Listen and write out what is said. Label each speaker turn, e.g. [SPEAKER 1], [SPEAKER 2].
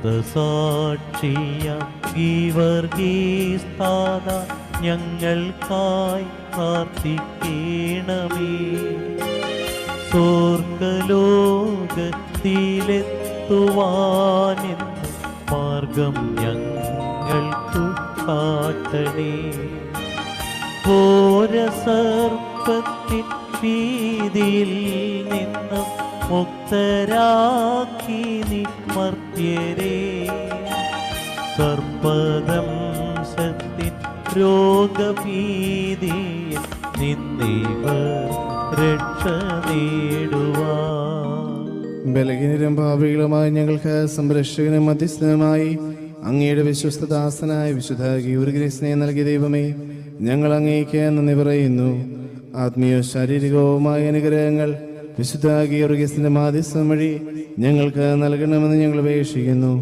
[SPEAKER 1] രക്തസാക്ഷിയ ഗീവർഗീസ്താത ഞങ്ങൾക്കായി പ്രാർത്ഥിക്കണമേ. സ്വർഗലോകത്തിലെത്തുവാനും മാർഗം ഞങ്ങൾക്കു കാട്ടണേ. ഘോര നിന്നും മുക്തരാക്കി നിമർത്യരെ സർപ്പദം സത്തി രോഗഭീതിയിൽ നിന്നിവർ രക്ഷ നേടുവാ
[SPEAKER 2] ബലഹീനരും ഭാവികളുമായി ഞങ്ങൾക്ക് സംരക്ഷകനും മധ്യസ്ഥനുമായി അങ്ങയുടെ വിശ്വസ്തദാസനായ വിശുദ്ധ ഗീവർഗിനെ നൽകിയ ദൈവമേ ഞങ്ങൾ അങ്ങേക്ക് നന്ദി പറയുന്നു. ആത്മീയ ശാരീരികവുമായ അനുഗ്രഹങ്ങൾ വിശുദ്ധ ഗീവർഗീസിന്റെ മാധ്യസ്ഥം വഴി ഞങ്ങൾക്ക് നൽകണമെന്ന് ഞങ്ങൾ അപേക്ഷിക്കുന്നു.